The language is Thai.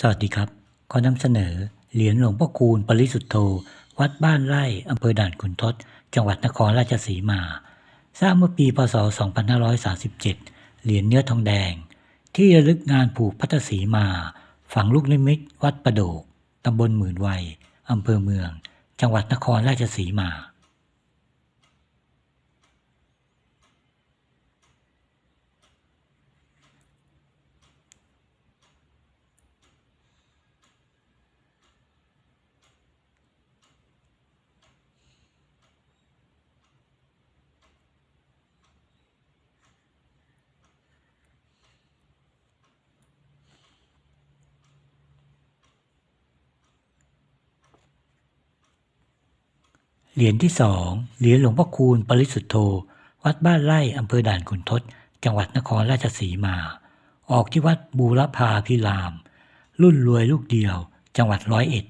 สวัสดีครับ ขอนำเสนอเหรียญหลวงพ่อคูณปริสุทธโธ วัดบ้านไร่อำเภอด่านขุนทด จังหวัดนครราชสีมา สร้างเมื่อปีพศ 2537 เหรียญเนื้อทองแดง ที่ระลึกงานผูกพัทธสีมา ฝังลูกนิมิต วัดประโดก ตำบลหมื่นวัยอำเภอเมือง จังหวัดนครราชสีมา เหรียญที่สองเหรียญหลวงพ่อคูณปริสุทธโธ วัดบ้านไร่อำเภอด่านขุนทด จังหวัดนครราชสีมา ออกที่วัดบูรพาพิราม รุ่นรวยลูกเดียว จังหวัดร้อยเอ็ด